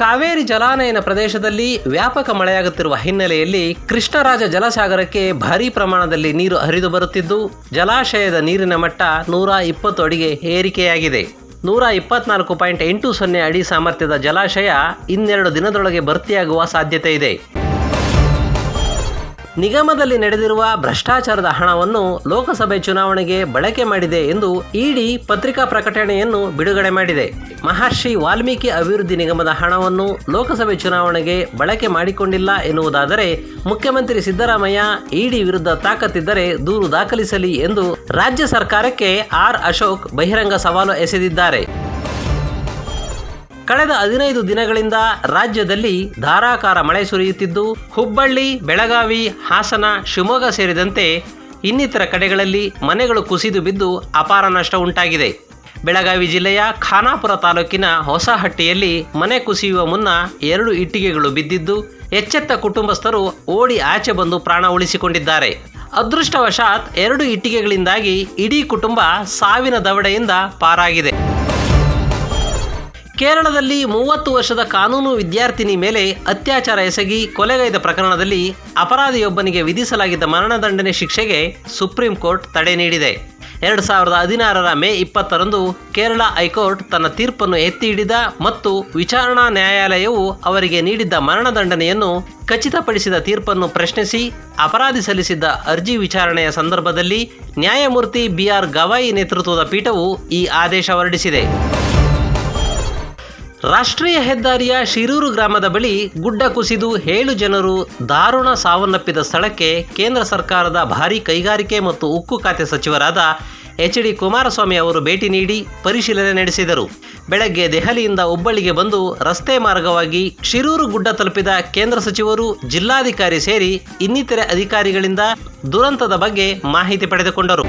ಕಾವೇರಿ ಜಲಾನಯನ ಪ್ರದೇಶದಲ್ಲಿ ವ್ಯಾಪಕ ಮಳೆಯಾಗುತ್ತಿರುವ ಹಿನ್ನೆಲೆಯಲ್ಲಿ ಕೃಷ್ಣರಾಜ ಜಲಸಾಗರಕ್ಕೆ ಭಾರೀ ಪ್ರಮಾಣದಲ್ಲಿ ನೀರು ಹರಿದು ಬರುತ್ತಿದ್ದು, ಜಲಾಶಯದ ನೀರಿನ ಮಟ್ಟ ನೂರ ಇಪ್ಪತ್ತು ಅಡಿಗೆ ಏರಿಕೆಯಾಗಿದೆ. ನೂರ ಇಪ್ಪತ್ನಾಲ್ಕು ಪಾಯಿಂಟ್ ಎಂಟು ಸೊನ್ನೆ ಅಡಿ ಸಾಮರ್ಥ್ಯದ ಜಲಾಶಯ ಇನ್ನೆರಡು ದಿನದೊಳಗೆ ಭರ್ತಿಯಾಗುವ ಸಾಧ್ಯತೆ ಇದೆ. ನಿಗಮದಲ್ಲಿ ನಡೆದಿರುವ ಭ್ರಷ್ಟಾಚಾರದ ಹಣವನ್ನು ಲೋಕಸಭೆ ಚುನಾವಣೆಗೆ ಬಳಕೆ ಮಾಡಿದೆ ಎಂದು ಇಡಿ ಪತ್ರಿಕಾ ಪ್ರಕಟಣೆಯನ್ನು ಬಿಡುಗಡೆ ಮಾಡಿದೆ. ಮಹರ್ಷಿ ವಾಲ್ಮೀಕಿ ಅಭಿವೃದ್ಧಿ ನಿಗಮದ ಹಣವನ್ನು ಲೋಕಸಭೆ ಚುನಾವಣೆಗೆ ಬಳಕೆ ಮಾಡಿಕೊಂಡಿಲ್ಲ ಎನ್ನುವುದಾದರೆ ಮುಖ್ಯಮಂತ್ರಿ ಸಿದ್ದರಾಮಯ್ಯ ಇಡಿ ವಿರುದ್ಧ ತಾಕತ್ತಿದ್ದರೆ ದೂರು ದಾಖಲಿಸಲಿ ಎಂದು ರಾಜ್ಯ ಸರ್ಕಾರಕ್ಕೆ ಆರ್ ಅಶೋಕ್ ಬಹಿರಂಗ ಸವಾಲು ಎಸೆದಿದ್ದಾರೆ. ಕಳೆದ ಹದಿನೈದು ದಿನಗಳಿಂದ ರಾಜ್ಯದಲ್ಲಿ ಧಾರಾಕಾರ ಮಳೆ ಸುರಿಯುತ್ತಿದ್ದು, ಹುಬ್ಬಳ್ಳಿ, ಬೆಳಗಾವಿ, ಹಾಸನ, ಶಿವಮೊಗ್ಗ ಸೇರಿದಂತೆ ಇನ್ನಿತರ ಕಡೆಗಳಲ್ಲಿ ಮನೆಗಳು ಕುಸಿದು ಬಿದ್ದು ಅಪಾರ ನಷ್ಟ ಉಂಟಾಗಿದೆ. ಬೆಳಗಾವಿ ಜಿಲ್ಲೆಯ ಖಾನಾಪುರ ತಾಲೂಕಿನ ಹೊಸಹಟ್ಟಿಯಲ್ಲಿ ಮನೆ ಕುಸಿಯುವ ಮುನ್ನ ಎರಡು ಇಟ್ಟಿಗೆಗಳು ಬಿದ್ದಿದ್ದು, ಎಚ್ಚೆತ್ತ ಕುಟುಂಬಸ್ಥರು ಓಡಿ ಆಚೆ ಬಂದು ಪ್ರಾಣ ಉಳಿಸಿಕೊಂಡಿದ್ದಾರೆ. ಅದೃಷ್ಟವಶಾತ್ ಎರಡು ಇಟ್ಟಿಗೆಗಳಿಂದಾಗಿ ಇಡೀ ಕುಟುಂಬ ಸಾವಿನ ದವಡೆಯಿಂದ ಪಾರಾಗಿದೆ. ಕೇರಳದಲ್ಲಿ ಮೂವತ್ತು ವರ್ಷದ ಕಾನೂನು ವಿದ್ಯಾರ್ಥಿನಿ ಮೇಲೆ ಅತ್ಯಾಚಾರ ಎಸಗಿ ಕೊಲೆಗೈದ ಪ್ರಕರಣದಲ್ಲಿ ಅಪರಾಧಿಯೊಬ್ಬನಿಗೆ ವಿಧಿಸಲಾಗಿದ್ದ ಮರಣದಂಡನೆ ಶಿಕ್ಷೆಗೆ ಸುಪ್ರೀಂ ಕೋರ್ಟ್ ತಡೆ ನೀಡಿದೆ. ಎರಡು ಸಾವಿರದ ಹದಿನಾರರ ಮೇ ಇಪ್ಪತ್ತರಂದು ಕೇರಳ ಹೈಕೋರ್ಟ್ ತನ್ನ ತೀರ್ಪನ್ನು ಎತ್ತಿ ಹಿಡಿದ ಮತ್ತು ವಿಚಾರಣಾ ನ್ಯಾಯಾಲಯವು ಅವರಿಗೆ ನೀಡಿದ್ದ ಮರಣದಂಡನೆಯನ್ನು ಖಚಿತಪಡಿಸಿದ ತೀರ್ಪನ್ನು ಪ್ರಶ್ನಿಸಿ ಅಪರಾಧಿ ಸಲ್ಲಿಸಿದ್ದ ಅರ್ಜಿ ವಿಚಾರಣೆಯ ಸಂದರ್ಭದಲ್ಲಿ ನ್ಯಾಯಮೂರ್ತಿ ಬಿಆರ್ ಗವಾಯಿ ನೇತೃತ್ವದ ಪೀಠವು ಈ ಆದೇಶ ಹೊರಡಿಸಿದೆ. ರಾಷ್ಟ್ರೀಯ ಹೆದ್ದಾರಿಯ ಶಿರೂರು ಗ್ರಾಮದ ಬಳಿ ಗುಡ್ಡ ಕುಸಿದು ಏಳು ಜನರು ದಾರುಣ ಸಾವನ್ನಪ್ಪಿದ ಸ್ಥಳಕ್ಕೆ ಕೇಂದ್ರ ಸರ್ಕಾರದ ಭಾರೀ ಕೈಗಾರಿಕೆ ಮತ್ತು ಉಕ್ಕು ಖಾತೆ ಸಚಿವರಾದ ಎಚ್ ಡಿ ಕುಮಾರಸ್ವಾಮಿ ಅವರು ಭೇಟಿ ನೀಡಿ ಪರಿಶೀಲನೆ ನಡೆಸಿದರು. ಬೆಳಗ್ಗೆ ದೆಹಲಿಯಿಂದ ಹುಬ್ಬಳ್ಳಿಗೆ ಬಂದು ರಸ್ತೆ ಮಾರ್ಗವಾಗಿ ಶಿರೂರು ಗುಡ್ಡ ತಲುಪಿದ ಕೇಂದ್ರ ಸಚಿವರು, ಜಿಲ್ಲಾಧಿಕಾರಿ ಸೇರಿ ಇನ್ನಿತರೆ ಅಧಿಕಾರಿಗಳಿಂದ ದುರಂತದ ಬಗ್ಗೆ ಮಾಹಿತಿ ಪಡೆದುಕೊಂಡರು.